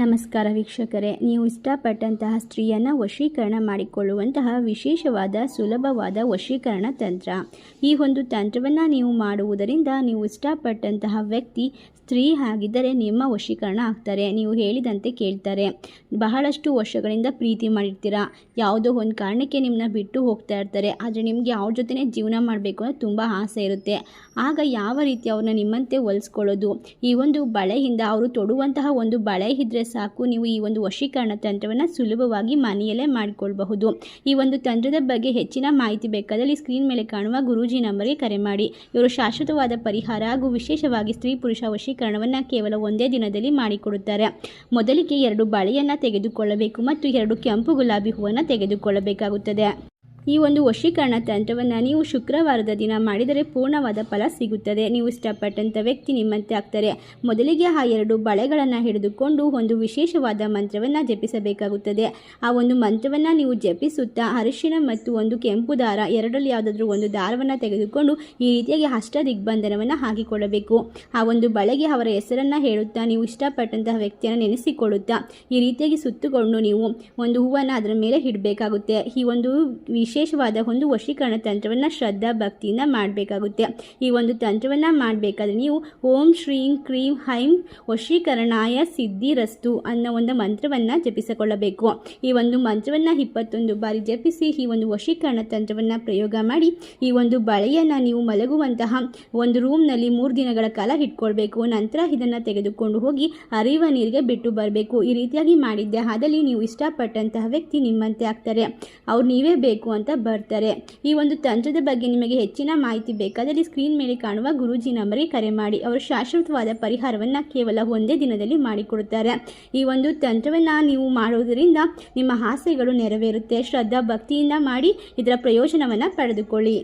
ನಮಸ್ಕಾರ ವೀಕ್ಷಕರೇ, ನೀವು ಇಷ್ಟಪಟ್ಟಂತಹ ಸ್ತ್ರೀಯನ್ನು ವಶೀಕರಣ ಮಾಡಿಕೊಳ್ಳುವಂತಹ ವಿಶೇಷವಾದ ಸುಲಭವಾದ ವಶೀಕರಣ ತಂತ್ರ. ಈ ಒಂದು ತಂತ್ರವನ್ನು ನೀವು ಮಾಡುವುದರಿಂದ ನೀವು ಇಷ್ಟಪಟ್ಟಂತಹ ವ್ಯಕ್ತಿ ಸ್ತ್ರೀ ಆಗಿದ್ದರೆ ನಿಮ್ಮ ವಶೀಕರಣ ಆಗ್ತಾರೆ, ನೀವು ಹೇಳಿದಂತೆ ಕೇಳ್ತಾರೆ. ಬಹಳಷ್ಟು ವರ್ಷಗಳಿಂದ ಪ್ರೀತಿ ಮಾಡಿರ್ತೀರಾ? ಯಾವುದೋ ಒಂದು ಕಾರಣಕ್ಕೆ ನಿಮ್ಮನ್ನ ಬಿಟ್ಟು ಹೋಗ್ತಾ ಇರ್ತಾರೆ, ಆದರೆ ನಿಮಗೆ ಅವ್ರ ಜೊತೆನೇ ಜೀವನ ಮಾಡಬೇಕು ಅನ್ನೋ ತುಂಬ ಆಸೆ ಇರುತ್ತೆ. ಆಗ ಯಾವ ರೀತಿ ಅವ್ರನ್ನ ನಿಮ್ಮಂತೆ ಹೊಲಿಸ್ಕೊಳ್ಳೋದು? ಈ ಒಂದು ಬಳೆಯಿಂದ ಅವರು ತೊಡುವಂತಹ ಒಂದು ಬಳೆ ಇದ್ದರೆ ಸಾಕು. ನೀವು ಈ ಒಂದು ವಶೀಕರಣ ತಂತ್ರವನ್ನು ಸುಲಭವಾಗಿ ಮನೆಯಲ್ಲೇ ಮಾಡಿಕೊಳ್ಬಹುದು. ಈ ಒಂದು ತಂತ್ರದ ಬಗ್ಗೆ ಹೆಚ್ಚಿನ ಮಾಹಿತಿ ಬೇಕಾದಲ್ಲಿ ಸ್ಕ್ರೀನ್ ಮೇಲೆ ಕಾಣುವ ಗುರೂಜಿ ನಂಬರ್ಗೆ ಕರೆ ಮಾಡಿ. ಇವರು ಶಾಶ್ವತವಾದ ಪರಿಹಾರ ಹಾಗೂ ವಿಶೇಷವಾಗಿ ಸ್ತ್ರೀ ಪುರುಷ ವಶೀಕರಣವನ್ನು ಕೇವಲ ಒಂದೇ ದಿನದಲ್ಲಿ ಮಾಡಿಕೊಡುತ್ತಾರೆ. ಮೊದಲಿಗೆ ಎರಡು ಬಳೆಯನ್ನು ತೆಗೆದುಕೊಳ್ಳಬೇಕು ಮತ್ತು ಎರಡು ಕೆಂಪು ಗುಲಾಬಿ ಹೂವನ್ನು ತೆಗೆದುಕೊಳ್ಳಬೇಕಾಗುತ್ತದೆ. ಈ ಒಂದು ವಶೀಕರಣ ತಂತ್ರವನ್ನು ನೀವು ಶುಕ್ರವಾರದ ದಿನ ಮಾಡಿದರೆ ಪೂರ್ಣವಾದ ಫಲ ಸಿಗುತ್ತದೆ. ನೀವು ಇಷ್ಟಪಟ್ಟಂಥ ವ್ಯಕ್ತಿ ನಿಮ್ಮಂತೆ ಆಗ್ತಾರೆ. ಮೊದಲಿಗೆ ಆ ಎರಡು ಬಳೆಗಳನ್ನು ಹಿಡಿದುಕೊಂಡು ಒಂದು ವಿಶೇಷವಾದ ಮಂತ್ರವನ್ನು ಜಪಿಸಬೇಕಾಗುತ್ತದೆ. ಆ ಒಂದು ಮಂತ್ರವನ್ನು ನೀವು ಜಪಿಸುತ್ತಾ ಅರಿಶಿನ ಮತ್ತು ಒಂದು ಕೆಂಪು ದಾರ, ಎರಡರಲ್ಲಿ ಯಾವುದಾದ್ರೂ ಒಂದು ದಾರವನ್ನು ತೆಗೆದುಕೊಂಡು ಈ ರೀತಿಯಾಗಿ ಅಷ್ಟ ದಿಗ್ಬಂಧನವನ್ನು ಹಾಕಿಕೊಳ್ಳಬೇಕು. ಆ ಒಂದು ಬಳೆಗೆ ಅವರ ಹೆಸರನ್ನು ಹೇಳುತ್ತಾ ನೀವು ಇಷ್ಟಪಟ್ಟಂತಹ ವ್ಯಕ್ತಿಯನ್ನು ನೆನೆಸಿಕೊಳ್ಳುತ್ತಾ ಈ ರೀತಿಯಾಗಿ ಸುತ್ತುಕೊಂಡು ನೀವು ಒಂದು ಹೂವನ್ನು ಅದರ ಮೇಲೆ ಇಡಬೇಕಾಗುತ್ತೆ ಈ ಒಂದು ವಿಶೇಷವಾದ ಒಂದು ವಶೀಕರಣ ತಂತ್ರವನ್ನು ಶ್ರದ್ಧಾ ಭಕ್ತಿಯಿಂದ ಮಾಡಬೇಕಾಗುತ್ತೆ. ಈ ಒಂದು ತಂತ್ರವನ್ನು ಮಾಡಬೇಕಾದ್ರೆ ನೀವು ಓಂ ಶ್ರೀಂ ಕ್ರೀಂ ಹೈಂ ವಶೀಕರಣಾಯ ಸಿದ್ಧಿರಸ್ತು ಅನ್ನೋ ಒಂದು ಮಂತ್ರವನ್ನು ಜಪಿಸಿಕೊಳ್ಳಬೇಕು. ಈ ಒಂದು ಮಂತ್ರವನ್ನು ಇಪ್ಪತ್ತೊಂದು ಬಾರಿ ಜಪಿಸಿ ಈ ಒಂದು ವಶೀಕರಣ ತಂತ್ರವನ್ನು ಪ್ರಯೋಗ ಮಾಡಿ ಈ ಒಂದು ಬಳೆಯನ್ನು ನೀವು ಮಲಗುವಂತಹ ಒಂದು ರೂಮ್ನಲ್ಲಿ ಮೂರು ದಿನಗಳ ಕಾಲ ಇಟ್ಕೊಳ್ಬೇಕು. ನಂತರ ಇದನ್ನು ತೆಗೆದುಕೊಂಡು ಹೋಗಿ ಅರಿವ ನೀರಿಗೆ ಬಿಟ್ಟು ಬರಬೇಕು. ಈ ರೀತಿಯಾಗಿ ಮಾಡಿದ್ದೆ. ಆದಲ್ಲಿ ನೀವು ಇಷ್ಟಪಟ್ಟಂತಹ ವ್ಯಕ್ತಿ ನಿಮ್ಮಂತೆ ಆಗ್ತಾರೆ. ಅವ್ರು ನೀವೇ ಬೇಕು ಅಂತ ಬರ್ತಾರೆ. ಈ ಒಂದು ತಂತ್ರದ ಬಗ್ಗೆ ನಿಮಗೆ ಹೆಚ್ಚಿನ ಮಾಹಿತಿ ಬೇಕಾದಲ್ಲಿ ಸ್ಕ್ರೀನ್ ಮೇಲೆ ಕಾಣುವ ಗುರುಜಿ ನಂಬರಿಗೆ ಕರೆ ಮಾಡಿ. ಅವರು ಶಾಶ್ವತವಾದ ಪರಿಹಾರವನ್ನು ಕೇವಲ ಒಂದೇ ದಿನದಲ್ಲಿ ಮಾಡಿಕೊಡುತ್ತಾರೆ. ಈ ಒಂದು ತಂತ್ರವನ್ನು ನೀವು ಮಾಡುವುದರಿಂದ ನಿಮ್ಮ ಆಸೆಗಳು ನೆರವೇರುತ್ತೆ. ಶ್ರದ್ಧಾ ಭಕ್ತಿಯಿಂದ ಮಾಡಿ, ಇದರ ಪ್ರಯೋಜನವನ್ನು ಪಡೆದುಕೊಳ್ಳಿ.